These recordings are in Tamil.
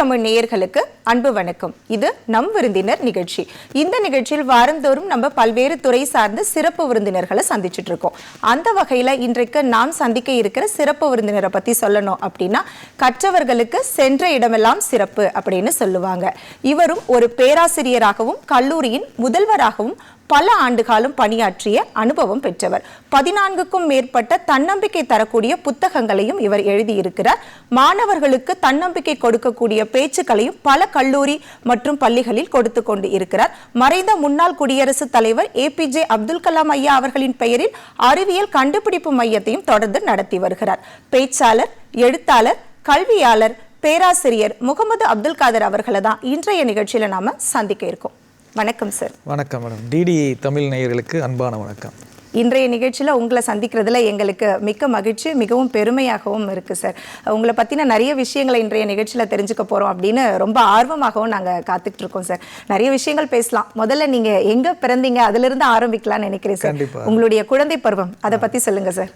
தமிழ் நேயர்களுக்கு அன்பு வணக்கம். இது நம் விருந்தினர் நிகழ்ச்சி. இந்த நிகழ்ச்சியில் வாரந்தோறும் நம்ம பல்வேறு துறை சார்ந்த சிறப்பு விருந்தினர்களை சந்திச்சுட்டு இருக்கோம். அந்த வகையில் இன்றைக்கு நாம் சந்திக்க இருக்கிற சிறப்பு விருந்தினரை பத்தி சொல்லணும் அப்படின்னா கற்றவர்களுக்கு சென்ற இடமெல்லாம் சிறப்பு அப்படின்னு சொல்லுவாங்க. இவரும் ஒரு பேராசிரியராகவும் கல்லூரியின் முதல்வராகவும் பல ஆண்டு காலம் பணியாற்றிய அனுபவம் பெற்றவர். பதினான்குக்கும் மேற்பட்ட தன்னம்பிக்கை தரக்கூடிய புத்தகங்களையும் இவர் எழுதியிருக்கிறார். மாணவர்களுக்கு தன்னம்பிக்கை கொடுக்கக்கூடிய பேச்சுக்களையும் பல கல்லூரி மற்றும் பள்ளிகளில் கொடுத்து கொண்டு இருக்கிறார். மறைந்த முன்னாள் குடியரசுத் தலைவர் ஏபிஜே அப்துல் கலாம் ஐயா அவர்களின் பெயரில் அறிவியல் கண்டுபிடிப்பு மையத்தையும் தொடர்ந்து நடத்தி வருகிறார். பேச்சாளர் எழுத்தாளர் கல்வியாளர் பேராசிரியர் முகமது அப்துல் காதர் அவர்களை தான் இன்றைய நிகழ்ச்சியில நாம சந்திக்க இருக்கோம். வணக்கம் சார் வணக்கம் மேடம். டிடி தமிழ் நேயர்களுக்கு அன்பான வணக்கம். இன்றைய நிகழ்ச்சியில் உங்களை சந்திக்கிறதுல எங்களுக்கு மிக்க மகிழ்ச்சி மிகவும் பெருமையாகவும் இருக்கு சார் உங்களை பற்றின நிறைய விஷயங்களை இன்றைய நிகழ்ச்சியில் தெரிஞ்சுக்க போகிறோம் அப்படின்னு ரொம்ப ஆர்வமாகவும் நாங்கள் காத்துட்டு இருக்கோம் சார் நிறைய விஷயங்கள் பேசலாம். முதல்ல நீங்கள் எங்கே பிறந்தீங்க? அதிலிருந்து ஆரம்பிக்கலாம்னு நினைக்கிறேன் சார். உங்களுடைய குழந்தை பருவம் அதை பற்றி சொல்லுங்கள் சார்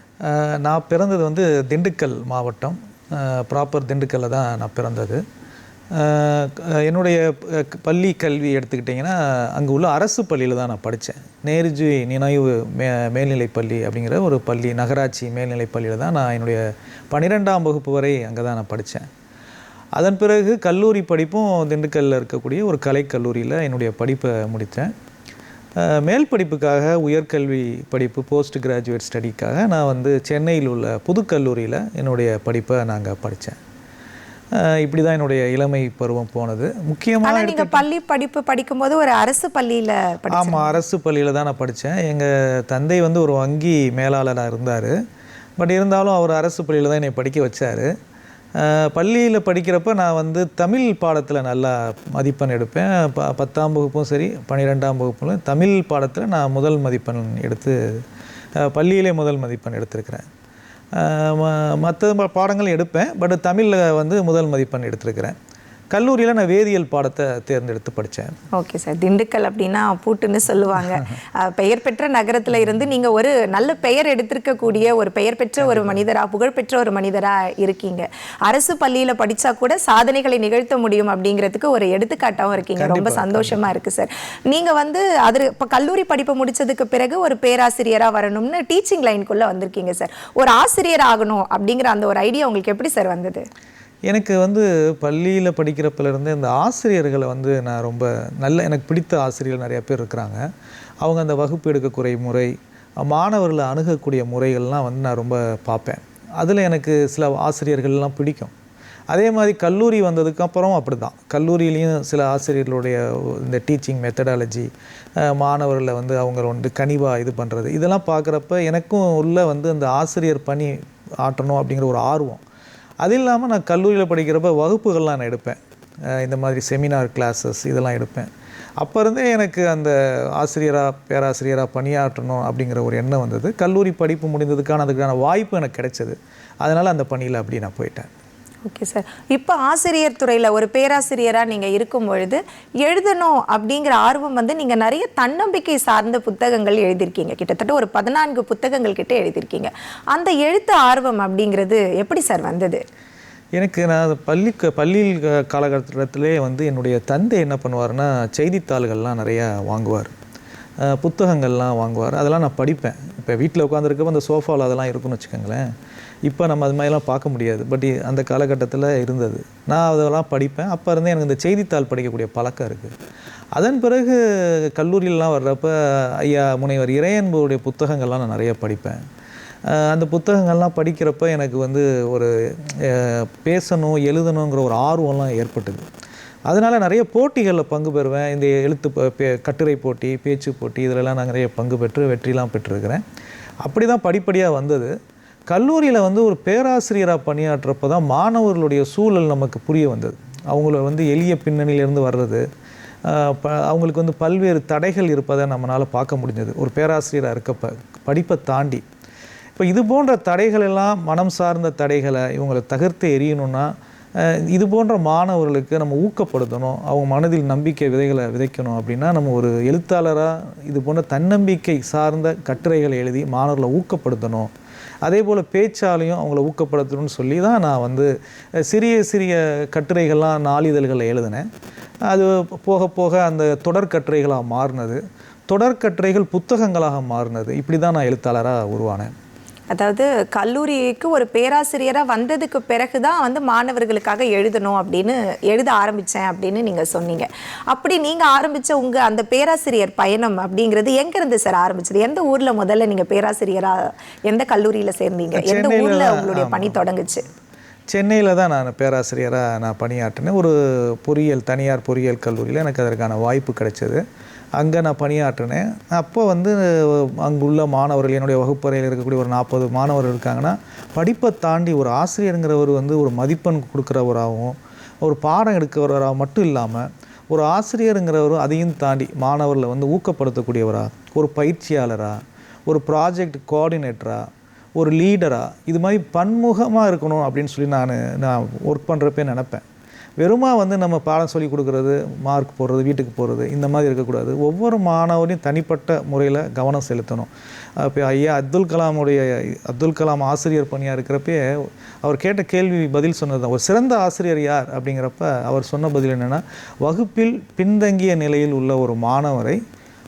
நான் பிறந்தது வந்து திண்டுக்கல் மாவட்டம். ப்ராப்பர் திண்டுக்கல்ல தான் நான் பிறந்தது. என்னுடைய பள்ளி கல்வி எடுத்துக்கிட்டிங்கன்னா அங்கே உள்ள அரசு பள்ளியில் தான் நான் படித்தேன். நேருஜி நினைவு மே மேல்நிலை பள்ளி அப்படிங்கிற ஒரு பள்ளி நகராட்சி மேல்நிலை பள்ளியில் தான் நான் என்னுடைய பன்னிரெண்டாம் வகுப்பு வரை அங்கே தான் நான் படித்தேன். அதன் பிறகு கல்லூரி படிப்பும் திண்டுக்கல்லில் இருக்கக்கூடிய ஒரு கலைக்கல்லூரியில் என்னுடைய படிப்பை முடித்தேன். மேல் படிப்புக்காக உயர்கல்வி படிப்பு போஸ்ட் கிராஜுவேட் ஸ்டடிக்காக நான் வந்து சென்னையில் உள்ள புதுக்கல்லூரியில் என்னுடைய படிப்பை நாங்கள் படித்தேன். இப்படி தான் என்னுடைய இளமை பருவம் போனது. முக்கியமாக நீங்கள் பள்ளி படிப்பு படிக்கும்போது ஒரு அரசு பள்ளியில் ஆமாம் அரசு பள்ளியில் தான் நான் படித்தேன் எங்கள் தந்தை வந்து ஒரு வங்கி மேலாளராக இருந்தார். பட் இருந்தாலும் அவர் அரசு பள்ளியில் தான் என்னை படிக்க வச்சார். பள்ளியில் படிக்கிறப்ப நான் வந்து தமிழ் பாடத்தில் நல்லா மதிப்பெண் எடுப்பேன். ப பத்தாம் வகுப்பும் சரி பன்னிரெண்டாம் வகுப்பும் தமிழ் பாடத்தில் நான் முதல் மதிப்பெண் எடுத்து பள்ளியிலே முதல் மதிப்பெண் எடுத்திருக்கிறேன். மற்ற பாடங்கள் எடுப்பேன் பட் தமிழில் வந்து முதல் மதிப்பெண் எடுத்திருக்கிறேன். கல்லூரியில் நான் வேதியியல் பாடத்தை தேர்ந்தெடுத்து படித்தேன் ஓகே சார் திண்டுக்கல் அப்படின்னா பூட்டுன்னு சொல்லுவாங்க. பெயர் பெற்ற நகரத்துல இருந்து நீங்க ஒரு நல்ல பெயர் எடுத்திருக்கக்கூடிய ஒரு பெயர் பெற்ற ஒரு மனிதரா புகழ்பெற்ற ஒரு மனிதரா இருக்கீங்க. அரசு பள்ளியில படிச்சா கூட சாதனைகளை நிகழ்த்த முடியும் அப்படிங்கிறதுக்கு ஒரு எடுத்துக்காட்டாவும் இருக்கீங்க. ரொம்ப சந்தோஷமா இருக்கு சார் நீங்க வந்து அது இப்போ கல்லூரி படிப்பு முடிச்சதுக்கு பிறகு ஒரு பேராசிரியரா வரணும்னு டீச்சிங் லைனுக்குள்ள வந்திருக்கீங்க சார் ஒரு ஆசிரியர் ஆகணும் அப்படிங்கிற அந்த ஒரு ஐடியா உங்களுக்கு எப்படி சார் வந்தது? எனக்கு வந்து பள்ளியில் படிக்கிறப்பிலேருந்து இந்த ஆசிரியர்களை வந்து நான் ரொம்ப நல்ல எனக்கு பிடித்த ஆசிரியர்கள் நிறையா பேர் இருக்கிறாங்க. அவங்க அந்த வகுப்பு எடுக்கக்கூடிய முறை மாணவர்களை அணுகக்கூடிய முறைகள்லாம் வந்து நான் ரொம்ப பார்ப்பேன். அதில் எனக்கு சில ஆசிரியர்கள்லாம் பிடிக்கும். அதே மாதிரி கல்லூரி வந்ததுக்கு அப்புறம் அப்படி தான் கல்லூரியிலையும் சில ஆசிரியர்களுடைய இந்த டீச்சிங் மெத்தடாலஜி மாணவர்களை வந்து அவங்க வந்து கனிவாக இது பண்ணுறது இதெல்லாம் பார்க்குறப்ப எனக்கும் உள்ள வந்து அந்த ஆசிரியர் பணி ஆற்றணும் அப்படிங்கிற ஒரு ஆர்வம். அது இல்லாமல் நான் கல்லூரியில் படிக்கிறப்ப வகுப்புகள்லாம் நான் எடுப்பேன். இந்த மாதிரி செமினார் கிளாஸஸ் இதெல்லாம் எடுப்பேன். அப்போ இருந்தே எனக்கு அந்த ஆசிரியராக பேராசிரியராக பணியாற்றணும் அப்படிங்கிற ஒரு எண்ணம் வந்தது. கல்லூரி படிப்பு முடிந்ததுக்கான அதுக்கான வாய்ப்பு எனக்கு கிடைச்சது. அதனால் அந்த பணியில் அப்படி நான் போயிட்டேன். ஓகே சார் இப்போ ஆசிரியர் துறையில் ஒரு பேராசிரியராக நீங்கள் இருக்கும் பொழுது எழுதணும் அப்படிங்கிற ஆர்வம் வந்து நீங்கள் நிறைய தன்னம்பிக்கை சார்ந்த புத்தகங்கள் எழுதியிருக்கீங்க. கிட்டத்தட்ட ஒரு பதினான்கு புத்தகங்கள் கிட்ட எழுதியிருக்கீங்க. அந்த எழுத்து ஆர்வம் அப்படிங்கிறது எப்படி சார் வந்தது? எனக்கு நான் பள்ளி பள்ளியில் காலகட்டத்திலே வந்து என்னுடைய தந்தை என்ன பண்ணுவார்னா செய்தித்தாள்கள்லாம் நிறையா வாங்குவார். புத்தகங்கள்லாம் வாங்குவார். அதெல்லாம் நான் படிப்பேன். இப்போ வீட்டில் உட்காந்துருக்கப்போ அந்த சோஃபாவில் அதெல்லாம் இருக்குன்னு வச்சுக்கோங்களேன். இப்போ நம்ம அது மாதிரிலாம் பார்க்க முடியாது. பட் அந்த காலகட்டத்தில் இருந்தது. நான் அதெல்லாம் படிப்பேன். அப்போ இருந்தே எனக்கு இந்த செய்தித்தாள் படிக்கக்கூடிய பழக்கம் இருக்குது அதன் பிறகு கல்லூரியிலலாம் வர்றப்ப ஐயா முனைவர் இறையன்புடைய புத்தகங்கள்லாம் நான் நிறைய படிப்பேன். அந்த புத்தகங்கள்லாம் படிக்கிறப்ப எனக்கு வந்து ஒரு பேசணும் எழுதணுங்கிற ஒரு ஆர்வம்லாம் ஏற்பட்டது. அதனால் நிறைய போட்டிகளில் பங்கு பெறுவேன். இந்த எழுத்து பே- கட்டுரை போட்டி பேச்சு போட்டி இதிலெல்லாம் நான் நிறைய பங்கு பெற்று வெற்றிலாம் பெற்றிருக்கிறேன். அப்படி தான் படிப்படியாக வந்தது. கல்லூரியில் வந்து ஒரு பேராசிரியராக பணியாற்றுறப்ப தான் மாணவர்களுடைய சூழல் நமக்கு புரிய வந்தது. அவங்கள வந்து எளிய பின்னணியிலேருந்து வர்றது ப அவங்களுக்கு வந்து பல்வேறு தடைகள் இருப்பதை நம்மளால் பார்க்க முடிஞ்சது. ஒரு பேராசிரியராக இருக்கப்ப படிப்பை தாண்டி. இப்போ இது போன்ற தடைகள் எல்லாம் மனம் சார்ந்த தடைகளை இவங்களை தகர்த்து எரியணும்னா இது போன்ற மாணவர்களுக்கு நம்ம ஊக்கப்படுத்தணும் அவங்க மனதில் நம்பிக்கை விதைகளை விதைக்கணும் அப்படின்னா நம்ம ஒரு எழுத்தாளராக இது போன்ற தன்னம்பிக்கை சார்ந்த கட்டுரைகளை எழுதி மாணவர்களை ஊக்கப்படுத்தணும். அதே போல் பேச்சாலையும் அவங்கள ஊக்கப்படுத்தணும்னு சொல்லி தான் நான் வந்து சிறிய சிறிய கட்டுரைகள்லாம் நாளிதழ்களில் எழுதினேன். அது போக போக அந்த தொடர் கட்டுரைகளாக மாறினது. தொடர் கட்டுரைகள் புத்தகங்களாக மாறினது. இப்படி தான் நான் எழுத்தாளராக உருவானேன். அதாவது கல்லூரிக்கு ஒரு பேராசிரியராக வந்ததுக்கு பிறகு தான் வந்து மாணவர்களுக்காக எழுதணும் அப்படின்னு எழுத ஆரம்பித்தேன் அப்படின்னு நீங்கள் சொன்னீங்க. அப்படி நீங்கள் ஆரம்பித்த உங்கள் அந்த பேராசிரியர் பயணம் அப்படிங்கிறது எங்கேருந்து சார் ஆரம்பிச்சது? எந்த ஊரில் முதல்ல நீங்கள் பேராசிரியராக எந்த கல்லூரியில் சேர்ந்தீங்க? எந்த ஊரில் உங்களுடைய. பணி தொடங்குச்சு? சென்னையில் தான் நான் பேராசிரியராக நான் பணியாற்றினேன். ஒரு பொறியியல் தனியார் பொறியியல் கல்லூரியில் எனக்கு அதற்கான வாய்ப்பு கிடைச்சது. அங்கே நான் பணியாற்றினேன். அப்போ வந்து அங்குள்ள மாணவர்கள் என்னுடைய வகுப்பறையில் இருக்கக்கூடிய ஒரு நாற்பது மாணவர்கள் இருக்காங்கன்னா படிப்பை தாண்டி ஒரு ஆசிரியருங்கிறவர் வந்து ஒரு மதிப்பெண் கொடுக்குறவராகவும் ஒரு பாடம் எடுக்கிறவராக மட்டும் இல்லாமல் ஒரு ஆசிரியருங்கிறவரும் அதையும் தாண்டி மாணவர்களை வந்து ஊக்கப்படுத்தக்கூடியவராக ஒரு பயிற்சியாளராக ஒரு ப்ராஜெக்ட் கோஆர்டினேட்டராக ஒரு லீடராக இது மாதிரி பன்முகமாக இருக்கணும் அப்படின்னு சொல்லி நான் நான் ஒர்க் பண்ணுறப்பே நினப்பேன். வெறுமா வந்து நம்ம பாடம் சொல்லி கொடுக்குறது மார்க் போடுறது வீட்டுக்கு போகிறது இந்த மாதிரி இருக்கக்கூடாது. ஒவ்வொரு மாணவரையும் தனிப்பட்ட முறையில் கவனம் செலுத்தணும். இப்போ ஐயா அப்துல் கலாமுடைய அப்துல் கலாம் ஆசிரியர் பணியாக இருக்கிறப்பே அவர் கேட்ட கேள்வி பதில் சொன்னது ஒரு சிறந்த ஆசிரியர் யார் அப்படிங்கிறப்ப அவர் சொன்ன பதில் என்னென்னா வகுப்பில் பின்தங்கிய நிலையில் உள்ள ஒரு மாணவரை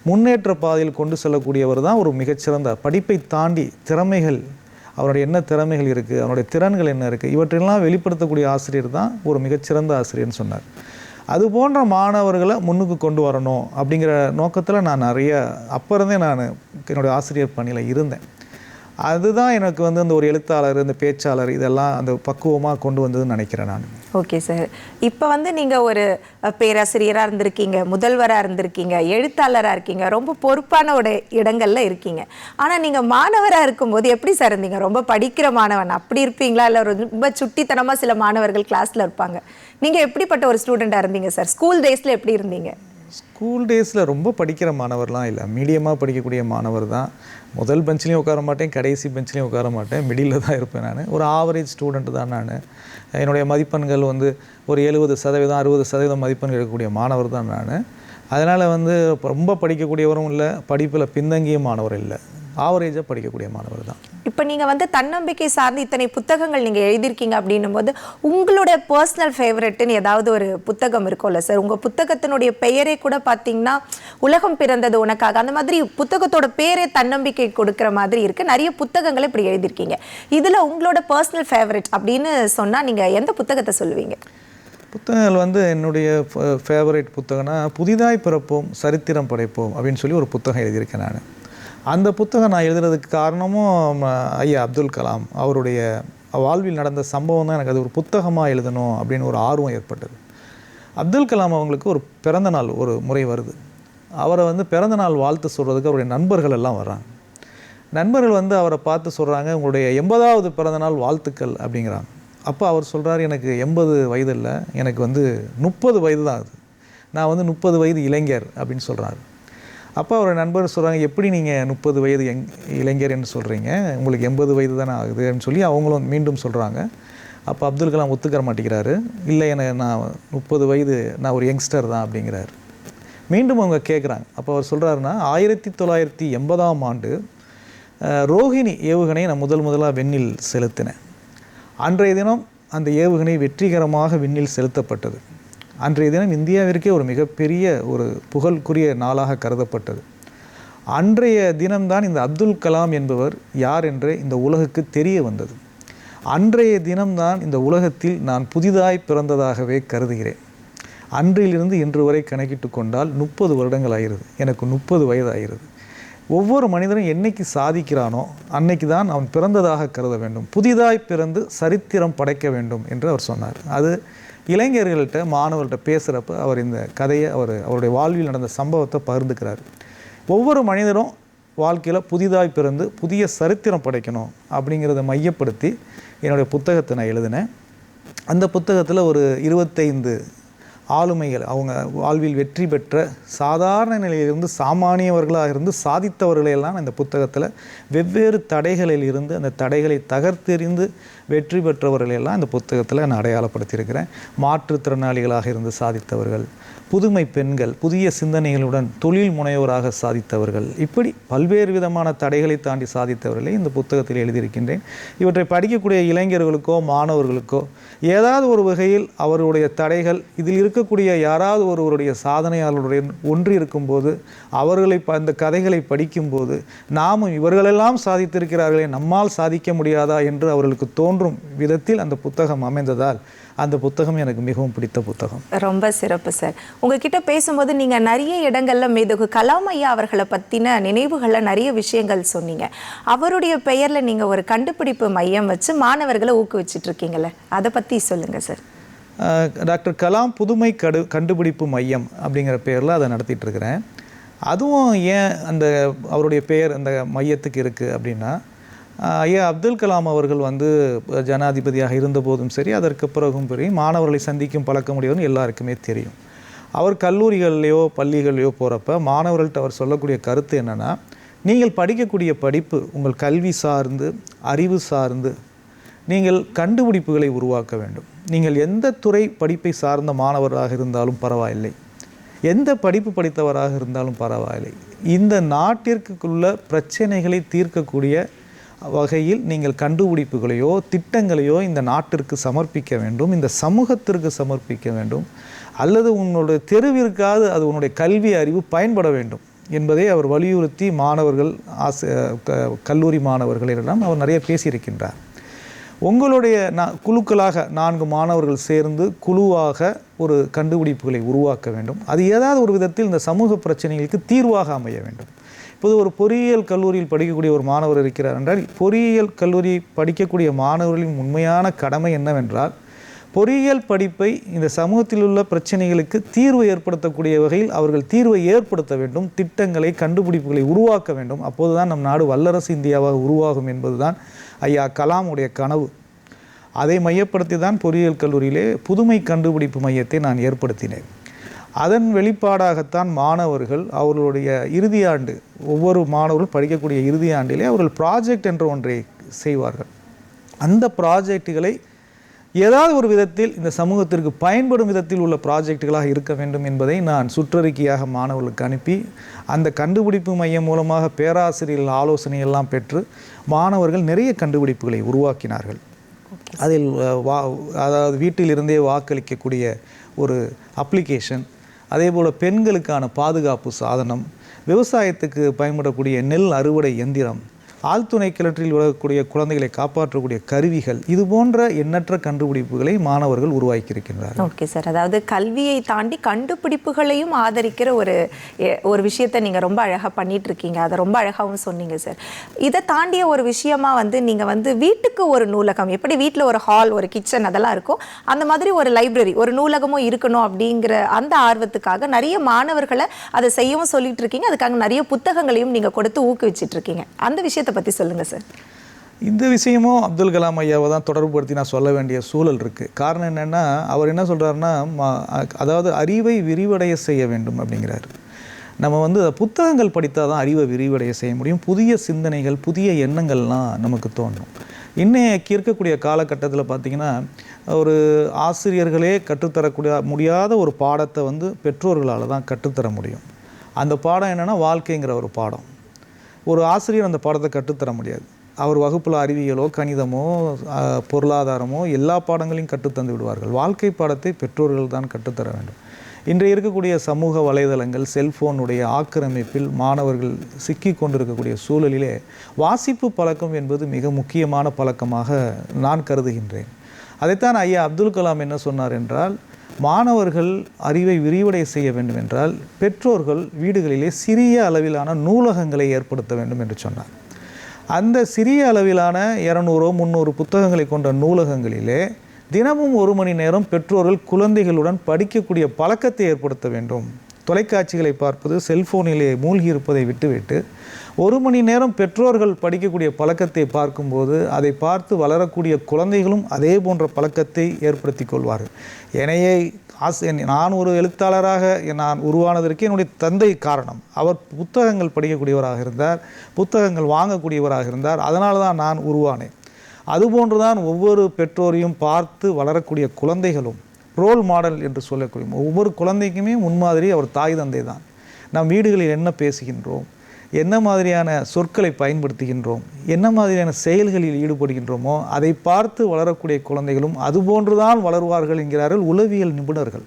முன்னேற்ற பாதையில் கொண்டு செல்லக்கூடியவர் தான் ஒரு மிகச்சிறந்த படிப்பை தாண்டி திறமைகள் அவருடைய என்ன திறமைகள் இருக்குது அவருடைய திறன்கள் என்ன இருக்குது இவற்றெல்லாம் வெளிப்படுத்தக்கூடிய ஆசிரியர் தான் ஒரு மிகச்சிறந்த ஆசிரியர்னு சொன்னார். அது போன்ற மாணவர்களை முன்னுக்கு கொண்டு வரணும் அப்படிங்கிற நோக்கத்தில் நான் நிறைய அப்போ இருந்தே நான் என்னுடைய ஆசிரியர் பணியில் இருந்தேன். அதுதான் எனக்கு வந்து அந்த ஒரு எழுத்தாளர் இந்த பேச்சாளர் இதெல்லாம் அந்த பக்குவமாக கொண்டு வந்ததுன்னு நினைக்கிறேன் நான். Okay sir. இப்போ வந்து நீங்கள் ஒரு பேராசிரியராக இருந்திருக்கீங்க முதல்வராக இருந்திருக்கீங்க எழுத்தாளராக இருக்கீங்க ரொம்ப பொறுப்பான ஒரு இடங்களில் இருக்கீங்க. ஆனால் நீங்கள் மாணவராக இருக்கும்போது எப்படி சார் இருந்தீங்க? ரொம்ப படிக்கிற மாணவன் அப்படி இருப்பீங்களா? இல்லை ரொம்ப சுட்டித்தனமாக சில மாணவர்கள் கிளாஸில் இருப்பாங்க. நீங்கள் எப்படிப்பட்ட ஒரு ஸ்டூடெண்ட்டாக இருந்தீங்க சார்? ஸ்கூல் டேஸில் எப்படி இருந்தீங்க? ஸ்கூல் டேஸில் ரொம்ப படிக்கிற மாணவர்லாம் இல்லை. மீடியமாக படிக்கக்கூடிய மாணவர் தான். முதல் பெஞ்ச்லேயும் உட்கார மாட்டேன் கடைசி பெஞ்ச்லேயும் உட்கார மாட்டேன். மிடில் தான் இருப்பேன் நான். ஒரு ஆவரேஜ் ஸ்டூடெண்ட் தான் நான். என்னுடைய மதிப்பெண்கள் வந்து ஒரு எழுபது சதவீதம் அறுபது சதவீதம் மதிப்பெண் எடுக்கக்கூடிய மாணவர் தான் நான். அதனால் வந்து ரொம்ப படிக்கக்கூடியவரும் இல்லை படிப்பில் பின்தங்கிய மாணவர் இல்லை. ஆவரேஜாக படிக்கக்கூடிய மாணவர் தான். இப்போ நீங்கள் வந்து தன்னம்பிக்கை சார்ந்து இத்தனை புத்தகங்கள் நீங்கள் எழுதியிருக்கீங்க அப்படின்னும் போது உங்களோட பர்சனல் ஃபேவரெட்டுன்னு ஏதாவது ஒரு புத்தகம் இருக்கும்ல சார் உங்கள் புத்தகத்தினுடைய பெயரே கூட பார்த்தீங்கன்னா உலகம் பிறந்தது உனக்காக. அந்த மாதிரி புத்தகத்தோட பேரே தன்னம்பிக்கை கொடுக்குற மாதிரி இருக்குது நிறைய புத்தகங்களை இப்படி எழுதியிருக்கீங்க. இதில் உங்களோட பர்சனல் ஃபேவரெட் அப்படின்னு சொன்னால் நீங்கள் எந்த புத்தகத்தை சொல்லுவீங்க? புத்தகங்கள் வந்து என்னுடைய ஃபேவரட் புத்தகம்னா புதிதாய் பிறப்போம் சரித்திரம் படைப்போம் அப்படின்னு சொல்லி ஒரு புத்தகம் எழுதியிருக்கேன் நான். அந்த புத்தகம் நான் எழுதுறதுக்கு காரணமும் ஐயா அப்துல் கலாம் அவருடைய வாழ்வில் நடந்த சம்பவம் தான் எனக்கு அது ஒரு புத்தகமாக எழுதணும் அப்படின்னு ஒரு ஆர்வம் ஏற்பட்டது. அப்துல் கலாம் அவங்களுக்கு ஒரு பிறந்த நாள் ஒரு முறை வருது. அவரை வந்து பிறந்த நாள் வாழ்த்து சொல்கிறதுக்கு அவருடைய நண்பர்கள் எல்லாம் வர்றாங்க. நண்பர்கள் வந்து அவரை பார்த்து சொல்கிறாங்க உங்களுடைய எண்பதாவது பிறந்தநாள் வாழ்த்துக்கள் அப்படிங்கிறாங்க. அப்போ அவர் சொல்கிறார் எனக்கு எண்பது வயது இல்லை எனக்கு வந்து முப்பது வயது தான் அது. நான் வந்து முப்பது வயது இளைஞர் அப்படின்னு சொல்கிறாரு அப்போ அவர் நண்பர் சொல்கிறாங்க எப்படி நீங்கள் முப்பது வயது எங் இளைஞர்னு சொல்கிறீங்க உங்களுக்கு எண்பது வயது தானே ஆகுதுன்னு சொல்லி அவங்களும் மீண்டும் சொல்கிறாங்க அப்போ அப்துல் கலாம் ஒத்துக்கற மாட்டேங்கிறாரு. இல்லை என நான் முப்பது வயது நான் ஒரு யங்ஸ்டர் தான் அப்படிங்கிறாரு. மீண்டும் அவங்க கேட்குறாங்க அப்போ அவர் சொல்கிறாருன்னா ஆயிரத்தி தொள்ளாயிரத்தி எண்பதாம் ஆண்டு ரோஹிணி ஏவுகணையை நான் முதல் முதலாக வெண்ணில் செலுத்தினேன். அன்றைய தினம் அந்த ஏவுகணை வெற்றிகரமாக விண்ணில் செலுத்தப்பட்டது. அன்றைய தினம் இந்தியாவிற்கே ஒரு மிகப்பெரிய ஒரு புகழ்க்குரிய நாளாக கருதப்பட்டது. அன்றைய தினம்தான் இந்த அப்துல் கலாம் என்பவர் யார் என்று இந்த உலகுக்கு தெரிய வந்தது. அன்றைய தினம்தான் இந்த உலகத்தில் நான் புதிதாய் பிறந்ததாகவே கருதுகிறேன். அன்றிலிருந்து இன்று வரை கணக்கிட்டு கொண்டால் முப்பது வருடங்கள் ஆகிறது எனக்கு முப்பது வயது ஆகிறது ஒவ்வொரு மனிதனும் என்னைக்கு சாதிக்கிறானோ அன்னைக்கு தான் அவன் பிறந்ததாக கருத வேண்டும். புதிதாய் பிறந்து சரித்திரம் படைக்க வேண்டும் என்று அவர் சொன்னார். அது இளைஞர்கள்ட்ட மாணவர்கள்ட்ட பேசுகிறப்ப அவர் இந்த கதையை அவர் அவருடைய வாழ்வில் நடந்த சம்பவத்தை பகிர்ந்துக்கிறார். ஒவ்வொரு மனிதரும் வாழ்க்கையில் புதிதாய் பிறந்து புதிய சரித்திரம் படைக்கணும் அப்படிங்கிறத மையப்படுத்தி என்னுடைய புத்தகத்தை நான் எழுதினேன். அந்த புத்தகத்தில் ஒரு இருபத்தைந்து ஆளுமைகள் அவங்க வாழ்வில் வெற்றி பெற்ற சாதாரண நிலையிலிருந்து சாமானியவர்களாக இருந்து சாதித்தவர்களையெல்லாம் இந்த புத்தகத்தில் வெவ்வேறு தடைகளில் இருந்து அந்த தடைகளை தகர்த்தெறிந்து வெற்றி பெற்றவர்களையெல்லாம் இந்த புத்தகத்தில் நான் அடையாளப்படுத்தியிருக்கிறேன். மாற்றுத்திறனாளிகளாக இருந்து சாதித்தவர்கள் புதுமை பெண்கள் புதிய சிந்தனைகளுடன் தொழில் முனைவோராக சாதித்தவர்கள். இப்படி பல்வேறு விதமான தடைகளை தாண்டி சாதித்தவர்களை இந்த புத்தகத்தில் எழுதியிருக்கின்றேன். இவற்றை படிக்கக்கூடிய இளைஞர்களுக்கோ மாணவர்களுக்கோ ஏதாவது ஒரு வகையில் அவருடைய தடைகள் இதில் இருக்கக்கூடிய யாராவது ஒருவருடைய சாதனையாளருடன் ஒன்றி இருக்கும்போது அவர்களை ப- அந்த கதைகளை படிக்கும்போது நாமும் இவர்களெல்லாம் சாதித்திருக்கிறார்களே நம்மால் சாதிக்க முடியாதா என்று அவர்களுக்கு தோன்றும் விதத்தில் அந்த புத்தகம் அமைந்ததால் அந்த புத்தகம் எனக்கு மிகவும் பிடித்த புத்தகம். ரொம்ப சிறப்பு சார் உங்ககிட்ட பேசும்போது நீங்க நிறைய இடங்கள்ல மேதகு கலாம் ஐயா அவர்களை பத்தின நினைவுகள்ல நிறைய விஷயங்கள் சொன்னீங்க. அவருடைய பெயர்ல நீங்க ஒரு கண்டுபிடிப்பு மையம் வச்சு மாணவர்களை ஊக்குவிச்சிட்டு இருக்கீங்கல்ல அதை பத்தி சொல்லுங்க சார் டாக்டர் கலாம் புதுமை கடு கண்டுபிடிப்பு மையம் அப்படிங்கிற பேரில் அதை நடத்திட்டு இருக்கிறேன். அதுவும் ஏன் அந்த அவருடைய பெயர் அந்த மையத்துக்கு இருக்குது அப்படின்னா ஐயா அப்துல் கலாம் அவர்கள் வந்து ஜனாதிபதியாக இருந்தபோதும் சரி அதற்கு பிறகும் சரி மாணவர்களை சந்திக்கும் பழக்க முடியும்னு எல்லாருக்குமே தெரியும். அவர் கல்லூரிகள்லையோ பள்ளிகள்லையோ போகிறப்ப மாணவர்கள்ட்ட அவர் சொல்லக்கூடிய கருத்து என்னென்னா நீங்கள் படிக்கக்கூடிய படிப்பு உங்கள் கல்வி சார்ந்து அறிவு சார்ந்து நீங்கள் கண்டுபிடிப்புகளை உருவாக்க வேண்டும். நீங்கள் எந்த துறை படிப்பை சார்ந்த மாணவராக இருந்தாலும் பரவாயில்லை. எந்த படிப்பு படித்தவராக இருந்தாலும் பரவாயில்லை. இந்த நாட்டிற்குள்ள பிரச்சனைகளை தீர்க்கக்கூடிய வகையில் நீங்கள் கண்டுபிடிப்புகளையோ திட்டங்களையோ இந்த நாட்டிற்கு சமர்ப்பிக்க வேண்டும் இந்த சமூகத்திற்கு சமர்ப்பிக்க வேண்டும் அல்லது உன்னுடைய தெருவிற்காவது அது உன்னுடைய கல்வி அறிவு பயன்பட வேண்டும் என்பதை அவர் வலியுறுத்தி மாணவர்கள் ஆசை க- கல்லூரி மாணவர்களிடம் அவர் நிறைய பேசியிருக்கின்றார். உங்களுடைய நா குழுக்களாக நான்கு மாணவர்கள் சேர்ந்து குழுவாக ஒரு கண்டுபிடிப்புகளை உருவாக்க வேண்டும். அது ஏதாவது ஒரு விதத்தில் இந்த சமூக பிரச்சனைகளுக்கு தீர்வாக அமைய வேண்டும். இப்போது ஒரு பொறியியல் கல்லூரியில் படிக்கக்கூடிய ஒரு மாணவர் இருக்கிறார் என்றால் பொறியியல் கல்லூரி படிக்கக்கூடிய மாணவர்களின் உண்மையான கடமை என்னவென்றால் பொறியியல் படிப்பை இந்த சமூகத்தில் உள்ள பிரச்சனைகளுக்கு தீர்வு ஏற்படுத்தக்கூடிய வகையில் அவர்கள் தீர்வை ஏற்படுத்த வேண்டும் திட்டங்களை கண்டுபிடிப்புகளை உருவாக்க வேண்டும். அப்போதுதான் நம் நாடு வல்லரசு இந்தியாவாக உருவாகும் என்பதுதான் ஐயா கலாமுடைய கனவு. அதை மையப்படுத்தி தான் பொறியியல் கல்லூரியிலே புதுமை கண்டுபிடிப்பு மையத்தை நான் ஏற்படுத்தினேன். அதன் வெளிப்பாடாகத்தான் மாணவர்கள் அவர்களுடைய இறுதி ஆண்டு ஒவ்வொரு மாணவர்கள் படிக்கக்கூடிய இறுதியாண்டிலே அவர்கள் ப்ராஜெக்ட் என்ற ஒன்றை செய்வார்கள். அந்த ப்ராஜெக்டுகளை ஏதாவது ஒரு விதத்தில் இந்த சமூகத்திற்கு பயன்படும் விதத்தில் உள்ள ப்ராஜெக்டுகளாக இருக்க வேண்டும் என்பதை நான் சுற்றறிக்கையாக மாணவர்களுக்கு அனுப்பி அந்த கண்டுபிடிப்பு மையம் மூலமாக பேராசிரியர்கள் ஆலோசனை எல்லாம் பெற்று மாணவர்கள் நிறைய கண்டுபிடிப்புகளை உருவாக்கினார்கள். அதில் வா அதாவது வீட்டிலிருந்தே வாக்களிக்கக்கூடிய ஒரு அப்ளிகேஷன் அதே போல் பெண்களுக்கான பாதுகாப்பு சாதனம் விவசாயத்துக்கு பயன்படக்கூடிய நெல் அறுவடை எந்திரம் ஆழ்துணை கிணற்றில் விழக்கூடிய குழந்தைகளை காப்பாற்றக்கூடிய கருவிகள் இது போன்ற எண்ணற்ற கண்டுபிடிப்புகளை மாணவர்கள் உருவாக்கியிருக்கின்றார்கள். ஓகே சார் அதாவது கல்வியை தாண்டி கண்டுபிடிப்புகளையும் ஆதரிக்கிற ஒரு ஒரு விஷயத்தை நீங்கள் ரொம்ப அழகாக பண்ணிட்டு இருக்கீங்க அதை ரொம்ப அழகாவும் சொன்னீங்க சார் இதை தாண்டிய ஒரு விஷயமா வந்து நீங்கள் வந்து வீட்டுக்கு ஒரு நூலகம் எப்படி வீட்டில் ஒரு ஹால் ஒரு கிச்சன் அதெல்லாம் இருக்கும் அந்த மாதிரி ஒரு லைப்ரரி ஒரு நூலகமும் இருக்கணும் அப்படிங்கிற அந்த ஆர்வத்துக்காக நிறைய மாணவர்களை அதை செய்யவும் சொல்லிட்டு இருக்கீங்க அதுக்காக நிறைய புத்தகங்களையும் நீங்கள் கொடுத்து ஊக்குவிச்சிட்டு இருக்கீங்க அந்த விஷயத்தை பற்றி சொல்லுங்கள் சார் இந்த விஷயமும் அப்துல் கலாம் ஐயாவை தான் தொடர்புபடுத்தி நான் சொல்ல வேண்டிய சூழல் இருக்குது காரணம் என்னென்னா அவர் என்ன சொல்கிறாருன்னா அதாவது அறிவை விரிவடைய செய்ய வேண்டும் அப்படிங்கிறாரு. நம்ம வந்து புத்தகங்கள் படித்தால் தான் அறிவை விரிவடைய செய்ய முடியும். புதிய சிந்தனைகள் புதிய எண்ணங்கள்லாம் நமக்கு தோணும் இன்னைக்கு இருக்கக்கூடிய காலகட்டத்தில் பார்த்திங்கன்னா ஒரு ஆசிரியர்களே கற்றுத்தரக்கூடிய முடியாத ஒரு பாடத்தை வந்து பெற்றோர்களால் தான் கற்றுத்தர முடியும். அந்த பாடம் என்னென்னா வாழ்க்கைங்கிற ஒரு பாடம். ஒரு ஆசிரியர் அந்த பாடத்தை கற்றுத்தர முடியாது. அவர் வகுப்பில் அறிவியலோ கணிதமோ பொருளாதாரமோ எல்லா பாடங்களையும் கற்றுத்தந்து விடுவார்கள். வாழ்க்கை பாடத்தை பெற்றோர்கள் தான் கற்றுத்தர வேண்டும். இன்றைய இருக்கக்கூடிய சமூக வலைதளங்கள் செல்ஃபோனுடைய ஆக்கிரமிப்பில் மாணவர்கள் சிக்கி கொண்டிருக்கக்கூடிய சூழலிலே வாசிப்பு பழக்கம் என்பது மிக முக்கியமான பழக்கமாக நான் கருதுகின்றேன். அதைத்தான் ஐயா அப்துல் கலாம் என்ன சொன்னார் என்றால் மாணவர்கள் அறிவை விரிவடைய செய்ய வேண்டும் என்றால் பெற்றோர்கள் வீடுகளிலே சிறிய அளவிலான நூலகங்களை ஏற்படுத்த வேண்டும் என்று சொன்னார். அந்த சிறிய அளவிலான இரநூறோ முந்நூறு புத்தகங்களை கொண்ட நூலகங்களிலே தினமும் ஒரு மணி நேரம் பெற்றோர்கள் குழந்தைகளுடன் படிக்கக்கூடிய பழக்கத்தை ஏற்படுத்த வேண்டும். தொலைக்காட்சிகளை பார்ப்பது செல்ஃபோனிலே மூழ்கி இருப்பதை விட்டுவிட்டு ஒரு மணி நேரம் பெற்றோர்கள் படிக்கக்கூடிய பழக்கத்தை பார்க்கும்போது அதை பார்த்து வளரக்கூடிய குழந்தைகளும் அதே போன்ற பழக்கத்தை ஏற்படுத்தி கொள்வார்கள். என்னையை ஆசை நான் ஒரு எழுத்தாளராக நான் உருவானதற்கு என்னுடைய தந்தை காரணம். அவர் புத்தகங்கள் படிக்கக்கூடியவராக இருந்தார் புத்தகங்கள் வாங்கக்கூடியவராக இருந்தார் அதனால தான் நான் உருவானேன். அதுபோன்று தான் ஒவ்வொரு பெற்றோரையும் பார்த்து வளரக்கூடிய குழந்தைகளும் ரோல் மாடல் என்று சொல்லக்கூடிய ஒவ்வொரு குழந்தைக்குமே முன்மாதிரி அவர் தாய் தந்தை தான். நம் வீடுகளில் என்ன பேசுகின்றோம்? என்ன மாதிரியான சொற்களை பயன்படுத்துகின்றோம்? என்ன மாதிரியான செயல்களில் ஈடுபடுகின்றோமோ அதை பார்த்து வளரக்கூடிய குழந்தைகளும் அதுபோன்றுதான் வளருவார்கள் என்கிறார்கள் உளவியல் நிபுணர்கள்.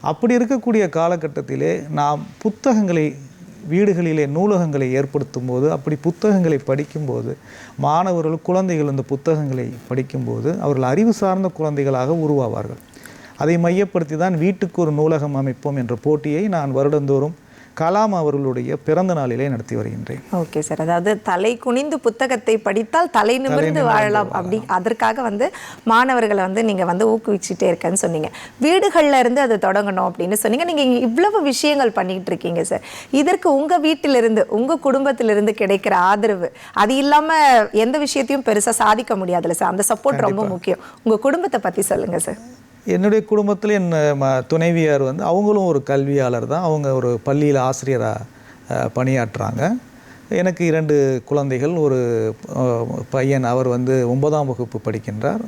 அப்படி இருக்கக்கூடிய காலகட்டத்திலே நாம் புத்தகங்களை வீடுகளிலே நூலகங்களை ஏற்படுத்தும் போது அப்படி புத்தகங்களை படிக்கும்போது மாணவர்கள் குழந்தைகள் இந்த புத்தகங்களை படிக்கும்போது அவர்கள் அறிவு சார்ந்த குழந்தைகளாக உருவாவார்கள். அதை மையப்படுத்தி தான் வீட்டுக்கு ஒரு நூலகம் அமைப்போம் என்ற போட்டியை நான் வருடந்தோறும் கலாம் அவர்களுடைய பிறந்த நாளிலே நடத்தி வருகின்றேன். ஓகே சார் அதாவது தலை குனிந்து புத்தகத்தை படித்தால் தலை நிமிர்ந்து வாழலாம் அப்படி. அதற்காக வந்து மாணவர்களை வந்து நீங்க வந்து ஊக்குவிச்சுட்டே இருக்கேன்னு சொன்னீங்க. வீடுகள்ல இருந்து அது தொடங்கணும் அப்படின்னு சொன்னீங்க. நீங்க இவ்வளவு விஷயங்கள் பண்ணிட்டு இருக்கீங்க சார் இதற்கு உங்க வீட்டிலிருந்து உங்க குடும்பத்திலிருந்து கிடைக்கிற ஆதரவு அது இல்லாம எந்த விஷயத்தையும் பெருசா சாதிக்க முடியாதுல்ல சார் அந்த சப்போர்ட் ரொம்ப முக்கியம். உங்க குடும்பத்தை பத்தி சொல்லுங்க சார் என்னுடைய குடும்பத்தில் என் ம- துணைவியார் வந்து அவங்களும் ஒரு கல்வியாளர் தான். அவங்க ஒரு பள்ளியில் ஆசிரியராக பணியாற்றுறாங்க. எனக்கு இரண்டு குழந்தைகள் ஒரு பையன் அவர் வந்து ஒன்பதாம் வகுப்பு படிக்கின்றார்.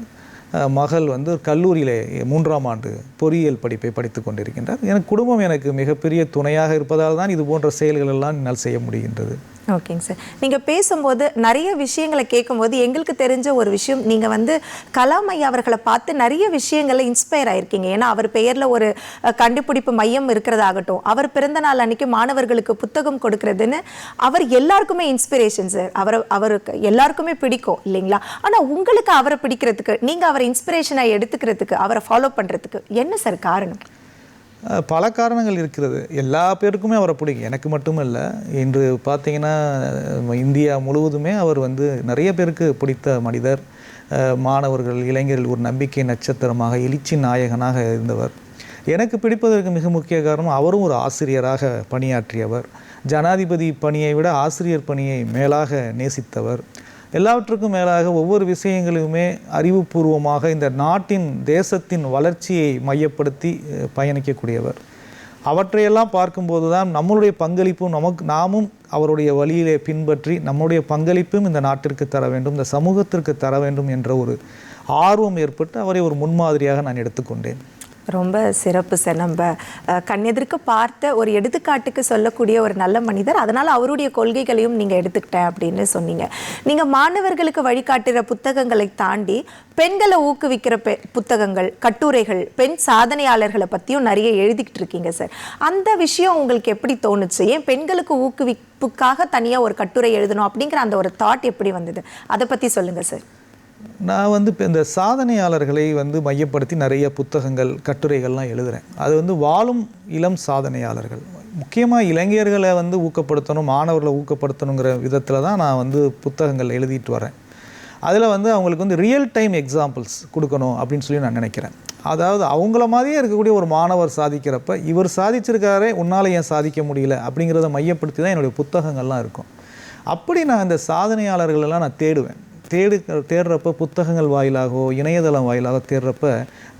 மகள் வந்து கல்லூரியிலே மூன்றாம் ஆண்டு பொறியியல் படிப்பை படித்து கொண்டிருக்கின்றார். எனக்கு குடும்பம் எனக்கு மிகப்பெரிய துணையாக இருப்பதால் தான் இது போன்ற செயல்கள் எல்லாம் என்னால் செய்ய முடிகின்றது. ஓகேங்க சார். நீங்கள் பேசும்போது நிறைய விஷயங்களை கேட்கும்போது எங்களுக்கு தெரிஞ்ச ஒரு விஷயம் நீங்கள் வந்து கலாம் ஐயா அவர்களை பார்த்து நிறைய விஷயங்களை இன்ஸ்பயர் ஆயிருக்கீங்க. ஏன்னா அவர் பெயரில் ஒரு கண்டுபிடிப்பு மையம் இருக்கிறதாகட்டும் அவர் பிறந்த நாள் அன்னைக்கு மாணவர்களுக்கு புத்தகம் கொடுக்கறதுன்னு அவர் எல்லாருக்குமே இன்ஸ்பிரேஷன் சார். அவர் அவருக்கு எல்லாருக்குமே பிடிக்கும் இல்லைங்களா? ஆனால் உங்களுக்கு அவரை பிடிக்கிறதுக்கு நீங்கள் அவரை இன்ஸ்பிரேஷனாக எடுத்துக்கிறதுக்கு அவரை ஃபாலோ பண்ணுறதுக்கு என்ன சார் காரணம்? பல காரணங்கள் இருக்கிறது. எல்லா பேருக்குமே அவரை பிடிக்கும். எனக்கு மட்டுமல்ல இன்று பார்த்தீங்கன்னா இந்தியா முழுவதுமே அவர் வந்து நிறைய பேருக்கு பிடித்த மனிதர். மாணவர்கள் இளைஞர்கள் ஒரு நம்பிக்கை நட்சத்திரமாக எழுச்சி நாயகனாக இருந்தவர். எனக்கு பிடிப்பதற்கு மிக முக்கிய காரணம் அவரும் ஒரு ஆசிரியராக பணியாற்றியவர். ஜனாதிபதி பணியை விட ஆசிரியர் பணியை மேலாக நேசித்தவர். எல்லாவற்றுக்கும் மேலாக ஒவ்வொரு விஷயங்களுமே அறிவுபூர்வமாக இந்த நாட்டின் தேசத்தின் வளர்ச்சியை மையப்படுத்தி பயணிக்கக்கூடியவர். அவற்றையெல்லாம் பார்க்கும்போது தான் நம்மளுடைய பங்களிப்பும் நமக்கு நாமும் அவருடைய வழியிலே பின்பற்றி நம்முடைய பங்களிப்பும் இந்த நாட்டிற்கு தர வேண்டும் இந்த சமூகத்திற்கு தர வேண்டும் என்ற ஒரு ஆர்வம் ஏற்பட்டு அவரை ஒரு முன்மாதிரியாக நான் எடுத்துக்கொண்டேன். ரொம்ப சிறப்பு சார். நம்ம அஹ், பார்த்த ஒரு எடுத்துக்காட்டுக்கு சொல்லக்கூடிய ஒரு நல்ல மனிதர். அதனால் அவருடைய கொள்கைகளையும் நீங்கள் எடுத்துக்கிட்டேன் அப்படின்னு சொன்னீங்க. நீங்கள் மாணவர்களுக்கு வழிகாட்டுற புத்தகங்களை தாண்டி பெண்களை ஊக்குவிக்கிற பெ புத்தகங்கள் கட்டுரைகள் பெண் சாதனையாளர்களை பற்றியும் நிறைய எழுதிக்கிட்டு இருக்கீங்க சார். அந்த விஷயம் உங்களுக்கு எப்படி தோணுச்சு? ஏன் பெண்களுக்கு ஊக்குவிப்புக்காக தனியாக ஒரு கட்டுரை எழுதணும் அப்படிங்கிற அந்த ஒரு தாட் எப்படி வந்தது? அதை பற்றி சொல்லுங்கள் சார். நான் வந்து இப்போ இந்த சாதனையாளர்களை வந்து மையப்படுத்தி நிறைய புத்தகங்கள் கட்டுரைகள்லாம் எழுதுகிறேன் அது வந்து வாழும் இளம் சாதனையாளர்கள். முக்கியமாக இளைஞர்களை வந்து ஊக்கப்படுத்தணும் மாணவர்களை ஊக்கப்படுத்தணுங்கிற விதத்தில் தான் நான் வந்து புத்தகங்கள் எழுதிட்டு வரேன். அதில் வந்து அவங்களுக்கு வந்து ரியல் டைம் எக்ஸாம்பிள்ஸ் கொடுக்கணும் அப்படின்னு சொல்லி நான் நினைக்கிறேன். அதாவது அவங்கள மாதிரியே இருக்கக்கூடிய ஒரு மாணவர் சாதிக்கிறப்ப இவர் சாதிச்சிருக்காரே உன்னால் ஏன் சாதிக்க முடியல அப்படிங்கிறத மையப்படுத்தி தான் என்னுடைய புத்தகங்கள்லாம் இருக்கும். அப்படி நான் இந்த சாதனையாளர்களெல்லாம் நான் தேடுவேன். தேடு தேடுறப்ப புத்தகங்கள் வாயிலாகவோ இணையதளம் வாயிலாக தேடுறப்ப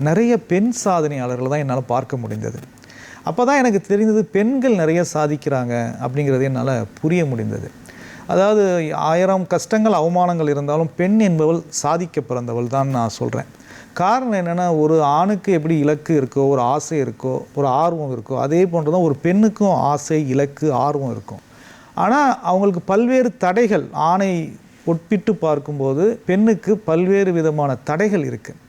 நிறைய பெண் சாதனையாளர்களை தான் என்னால் பார்க்க முடிந்தது. அப்போ தான் எனக்கு தெரிந்தது பெண்கள் நிறைய சாதிக்கிறாங்க அப்படிங்கிறது என்னால் புரிய முடிந்தது. அதாவது ஆயிரம் கஷ்டங்கள் அவமானங்கள் இருந்தாலும் பெண் என்பவள் சாதிக்க பிறந்தவள் தான் நான் சொல்கிறேன் காரணம் என்னென்னா ஒரு ஆணுக்கு எப்படி இலக்கு இருக்கோ ஒரு ஆசை இருக்கோ ஒரு ஆர்வம் இருக்கோ அதே போன்று தான் ஒரு பெண்ணுக்கும் ஆசை இலக்கு ஆர்வம் இருக்கும். ஆனால் அவங்களுக்கு பல்வேறு தடைகள் ஆணை ஒப்பிட்டு பார்க்கும்போது பெண்ணுக்கு பல்வேறு விதமான தடைகள் இருக்குது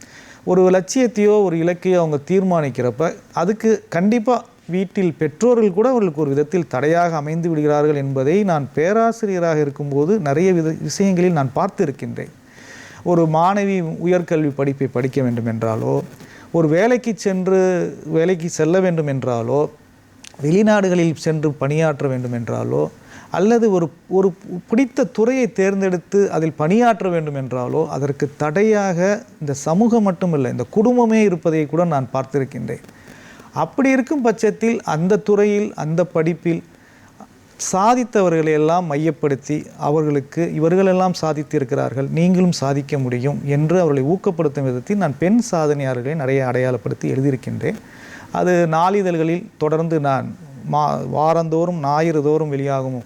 ஒரு லட்சியத்தையோ ஒரு இலக்கையோ அவங்க தீர்மானிக்கிறப்ப அதுக்கு கண்டிப்பாக வீட்டில் பெற்றோர்கள் கூட அவர்களுக்கு ஒரு விதத்தில் தடையாக அமைந்து விடுகிறார்கள் என்பதை நான் பேராசிரியராக இருக்கும்போது நிறைய வித விஷயங்களில் நான் பார்த்து இருக்கின்றேன் ஒரு மாணவி உயர்கல்வி படிப்பை படிக்க வேண்டும் என்றாலோ ஒரு வேலைக்கு சென்று வேலைக்கு செல்ல வேண்டும் என்றாலோ வெளிநாடுகளில் சென்று பணியாற்ற வேண்டும் என்றாலோ அல்லது ஒரு ஒரு பிடித்த துறையை தேர்ந்தெடுத்து அதில் பணியாற்ற வேண்டும் என்றாலோ அதற்கு தடையாக இந்த சமூகம் மட்டுமில்லை இந்த குடும்பமே இருப்பதை கூட நான் பார்த்திருக்கின்றேன். அப்படி இருக்கும் பட்சத்தில் அந்த துறையில் அந்த படிப்பில் சாதித்தவர்களை எல்லாம் மையப்படுத்தி அவர்களுக்கு இவர்களெல்லாம் சாதித்திருக்கிறார்கள் நீங்களும் சாதிக்க முடியும் என்று அவர்களை ஊக்கப்படுத்தும் விதத்தில் நான் பெண் சாதனையாளர்களை நிறைய அடையாளப்படுத்தி எழுதியிருக்கின்றேன். அது நாளிதழ்களில் தொடர்ந்து நான் மா வாரந்தோறும் ஞாயிறுதோறும் வெளியாகும்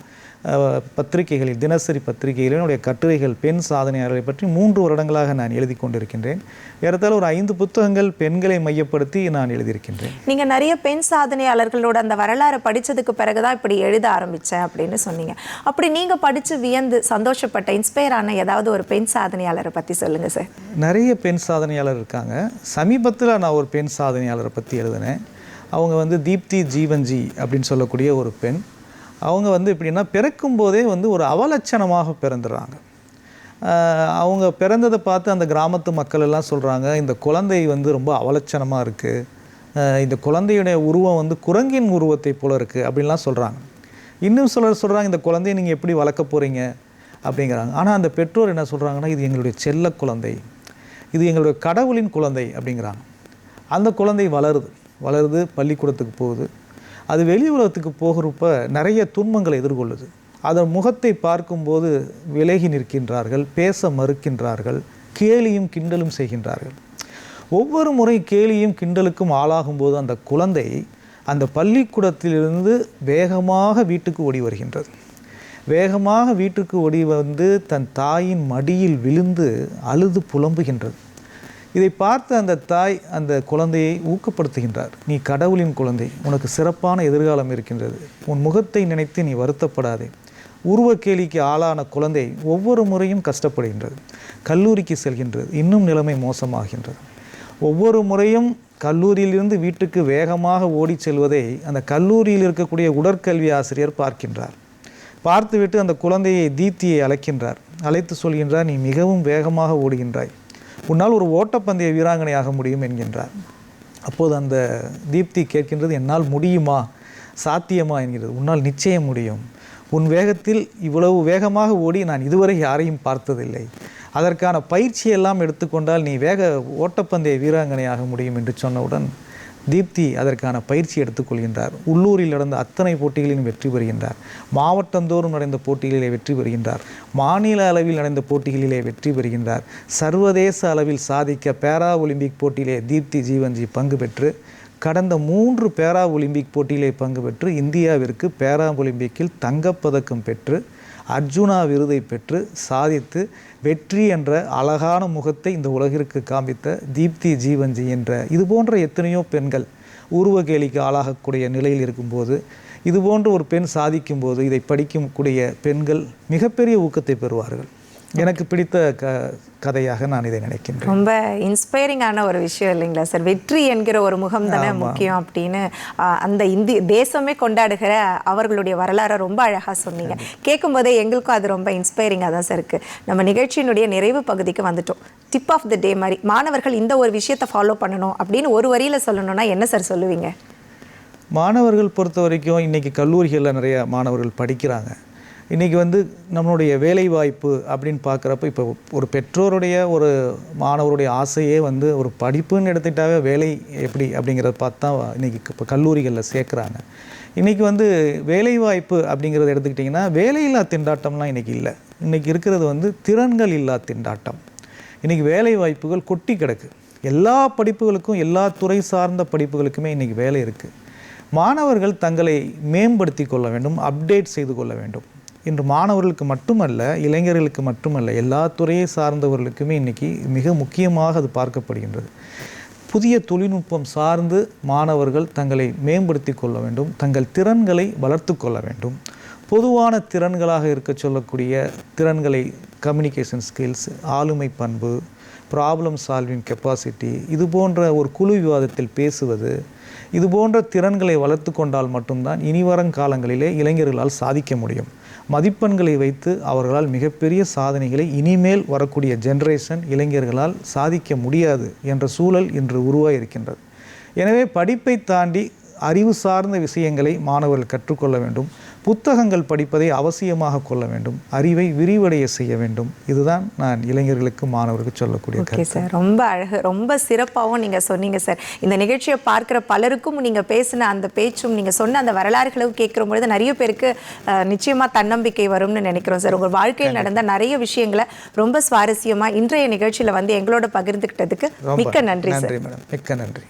பத்திரிகைகளில் தினசரி பத்திரிகைகளில் என்னுடைய கட்டுரைகள் பெண் சாதனையாளர்களை பற்றி மூன்று வருடங்களாக நான் எழுதி கொண்டிருக்கின்றேன். ஏறத்தாழ ஒரு ஐந்து புத்தகங்கள் பெண்களை மையப்படுத்தி நான் எழுதியிருக்கின்றேன். நீங்க நிறைய பெண் சாதனையாளர்களோட அந்த வரலாறை படிச்சதுக்கு பிறகுதான் இப்படி எழுத ஆரம்பிச்சேன் அப்படின்னு சொன்னீங்க. அப்படி நீங்க படிச்சு வியந்து சந்தோஷப்பட்ட இன்ஸ்பயர் ஆன ஏதாவது ஒரு பெண் சாதனையாளரை பத்தி சொல்லுங்க சார் நிறைய பெண் சாதனையாளர் இருக்காங்க. சமீபத்தில் நான் ஒரு பெண் சாதனையாளரை பற்றி எழுதினேன். அவங்க வந்து தீப்தி ஜீவன்ஜி அப்படின்னு சொல்லக்கூடிய ஒரு பெண். அவங்க வந்து எப்படின்னா பிறக்கும்போதே வந்து ஒரு அவலட்சணமாக பிறந்துடுறாங்க. அவங்க பிறந்ததை பார்த்து அந்த கிராமத்து மக்கள் எல்லாம் சொல்கிறாங்க இந்த குழந்தை வந்து ரொம்ப அவலட்சணமாக இருக்குது இந்த குழந்தையுடைய உருவம் வந்து குரங்கின் உருவத்தை போல இருக்குது அப்படின்லாம் சொல்கிறாங்க இன்னும் சிலர் சொல்கிறாங்க இந்த குழந்தையை நீங்கள் எப்படி வளர்க்க போகிறீங்க அப்படிங்கிறாங்க. ஆனால் அந்த பெற்றோர் என்ன சொல்கிறாங்கன்னா இது எங்களுடைய செல்ல குழந்தை. இது எங்களுடைய கடவுளின் குழந்தை அப்படிங்கிறாங்க. அந்த குழந்தை வளருது. வளருது பள்ளிக்கூடத்துக்கு போகுது. அது வெளி உலகத்துக்கு போகிறப்ப நிறைய துன்பங்களை எதிர்கொள்ளுது. அதன் முகத்தை பார்க்கும்போது விலகி நிற்கின்றார்கள் பேச மறுக்கின்றார்கள் கேலியும் கிண்டலும் செய்கின்றார்கள். ஒவ்வொரு முறை கேலியும் கிண்டலுக்கும் ஆளாகும்போது அந்த குழந்தை அந்த பள்ளிக்கூடத்திலிருந்து வேகமாக வீட்டுக்கு ஓடி வருகின்றது. வேகமாக வீட்டுக்கு ஓடி வந்து தன் தாயின் மடியில் விழுந்து அழுது புலம்புகின்றது. இதை பார்த்து அந்த தாய் அந்த குழந்தையை ஊக்கப்படுத்துகின்றார். நீ கடவுளின் குழந்தை உனக்கு சிறப்பான எதிர்காலம் இருக்கின்றது. உன் முகத்தை நினைத்து நீ வருத்தப்படாதே. உருவ கேலிக்கு ஆளான குழந்தை ஒவ்வொரு முறையும் கஷ்டப்படுகின்றது. கல்லூரிக்கு செல்கின்றது. இன்னும் நிலைமை மோசமாகின்றது. ஒவ்வொரு முறையும் கல்லூரியிலிருந்து வீட்டுக்கு வேகமாக ஓடிச் செல்வதை அந்த கல்லூரியில் இருக்கக்கூடிய உடற்கல்வி ஆசிரியர் பார்க்கின்றார். பார்த்துவிட்டு அந்த குழந்தையை தீப்தியை அழைக்கின்றார். அழைத்து சொல்கின்றார் நீ மிகவும் வேகமாக ஓடுகின்றாய். உன்னால் ஒரு ஓட்டப்பந்தய வீராங்கனையாக முடியும் என்கின்றார். அப்போது அந்த தீப்தி கேட்கின்றது என்னால் முடியுமா? சாத்தியமா? என்கிறது. உன்னால் நிச்சயம் முடியும். உன் வேகத்தில் இவ்வளவு வேகமாக ஓடி நான் இதுவரை யாரையும் பார்த்ததில்லை. அதற்கான பயிற்சியெல்லாம் எடுத்துக்கொண்டால் நீ வேக ஓட்டப்பந்தய வீராங்கனையாக முடியும் என்று சொன்னவுடன் தீப்தி அதற்கான பயிற்சி எடுத்துக்கொள்கின்றார். உள்ளூரில் நடந்த அத்தனை போட்டிகளிலும் வெற்றி பெறுகின்றார். மாவட்டந்தோறும் நடந்த போட்டிகளிலே வெற்றி பெறுகின்றார். மாநில அளவில் நடந்த போட்டிகளிலே வெற்றி பெறுகின்றார். சர்வதேச அளவில் சாதிக்க பேரா ஒலிம்பிக் போட்டியிலே தீப்தி ஜீவன்ஜி பங்கு பெற்று கடந்த மூன்று பேரா ஒலிம்பிக் போட்டியிலே பங்கு பெற்று இந்தியாவிற்கு பேரா ஒலிம்பிக்கில் தங்கப்பதக்கம் பெற்று அர்ஜுனா விருதை பெற்று சாதித்து வெற்றி என்ற அழகான முகத்தை இந்த உலகிற்கு காண்பித்த தீப்தி ஜீவன்ஜி என்ற இது போன்ற எத்தனையோ பெண்கள் உருவகேலிக்கு ஆளாகக்கூடிய நிலையில் இருக்கும்போது இது போன்ற ஒரு பெண் சாதிக்கும்போது இதை படிக்கக்கூடிய பெண்கள் மிகப்பெரிய ஊக்கத்தை பெறுவார்கள். எனக்கு பிடித்த க கதையாக நான் இதை நினைக்கின்றேன். ரொம்ப இன்ஸ்பைரிங்கான ஒரு விஷயம் இல்லைங்களா சார்? வெற்றி என்கிற ஒரு முகம் தானே முக்கியம் அப்படின்னு அந்த இந்தி தேசமே கொண்டாடுகிற அவர்களுடைய வரலாறை ரொம்ப அழகாக சொன்னீங்க. கேட்கும்போதே எங்களுக்கும் அது ரொம்ப இன்ஸ்பைரிங்காக தான் சார் இருக்குது நம்ம நிகழ்ச்சியினுடைய நிறைவு பகுதிக்கு வந்துட்டோம். டிப் ஆஃப் த டே மாதிரி மாணவர்கள் இந்த ஒரு விஷயத்தை ஃபாலோ பண்ணணும் அப்படின்னு ஒரு வரியில் சொல்லணும்னா என்ன சார் சொல்லுவீங்க? மாணவர்கள் பொறுத்த வரைக்கும் இன்றைக்கி கல்லூரிகளில் நிறைய மாணவர்கள் படிக்கிறாங்க. இன்றைக்கி வந்து நம்மளுடைய வேலைவாய்ப்பு அப்படின்னு பார்க்குறப்ப இப்போ ஒரு பெற்றோருடைய ஒரு மாணவருடைய ஆசையே வந்து ஒரு படிப்புன்னு எடுத்துக்கிட்டாவே வேலை எப்படி அப்படிங்கிறத பார்த்தா இன்றைக்கி இப்போ கல்லூரிகளில் சேர்க்குறாங்க. இன்றைக்கி வந்து வேலைவாய்ப்பு அப்படிங்கிறத எடுத்துக்கிட்டிங்கன்னா வேலையில்லா திண்டாட்டம்லாம் இன்றைக்கி இல்லை. இன்றைக்கி இருக்கிறது வந்து திறன்கள் இல்லா திண்டாட்டம். இன்றைக்கி வேலை வாய்ப்புகள் கொட்டி கிடக்கு. எல்லா படிப்புகளுக்கும் எல்லா துறை சார்ந்த படிப்புகளுக்குமே இன்றைக்கி வேலை இருக்குது மாணவர்கள் தங்களை மேம்படுத்தி கொள்ள வேண்டும் அப்டேட் செய்து கொள்ள வேண்டும். இன்று மாணவர்களுக்கு மட்டுமல்ல இளைஞர்களுக்கு மட்டுமல்ல எல்லா துறையை சார்ந்தவர்களுக்குமே இன்றைக்கி மிக முக்கியமாக அது பார்க்கப்படுகின்றது. புதிய தொழில்நுட்பம் சார்ந்து மாணவர்கள் தங்களை மேம்படுத்தி கொள்ள வேண்டும் தங்கள் திறன்களை வளர்த்து கொள்ள வேண்டும். பொதுவான திறன்களாக இருக்க சொல்லக்கூடிய திறன்களை கம்யூனிகேஷன் ஸ்கில்ஸ் ஆளுமை பண்பு ப்ராப்ளம் சால்விங் கெப்பாசிட்டி இது போன்ற ஒரு குழு விவாதத்தில் பேசுவது இது போன்ற திறன்களை வளர்த்து கொண்டால் மட்டும்தான் இனிவரும் காலங்களிலே இளைஞர்களால் சாதிக்க முடியும். மதிப்பெண்களை வைத்து அவர்களால் மிகப்பெரிய சாதனைகளை இனிமேல் வரக்கூடிய ஜெனரேஷன் இளைஞர்களால் சாதிக்க முடியாது என்ற சூழல் இன்று உருவாகியிருக்கின்றது எனவே படிப்பை தாண்டி அறிவு சார்ந்த விஷயங்களை மாணவர்கள் கற்றுக்கொள்ள வேண்டும். புத்தகங்கள் படிப்பதை அவசியமாக கொள்ள வேண்டும். அறிவை விரிவடைய செய்ய வேண்டும். இதுதான் நான் இளைஞர்களுக்கு மாணவர்களுக்கு சொல்லக்கூடிய ஓகே சார் ரொம்ப அழகு ரொம்ப சிறப்பாகவும் நீங்கள் சொன்னீங்க சார் இந்த நிகழ்ச்சியை பார்க்குற பலருக்கும் நீங்கள் பேசின அந்த பேச்சும் நீங்கள் சொன்ன அந்த வரலாறுகளும் கேட்குற பொழுது நிறைய பேருக்கு அஹ், நிச்சயமா தன்னம்பிக்கை வரும்னு நினைக்கிறோம் சார் உங்கள் வாழ்க்கையில் நடந்த நிறைய விஷயங்களை ரொம்ப சுவாரஸ்யமா இன்றைய நிகழ்ச்சியில வந்து எங்களோட பகிர்ந்துக்கிட்டதுக்கு மிக்க நன்றி சார் மிக்க நன்றி.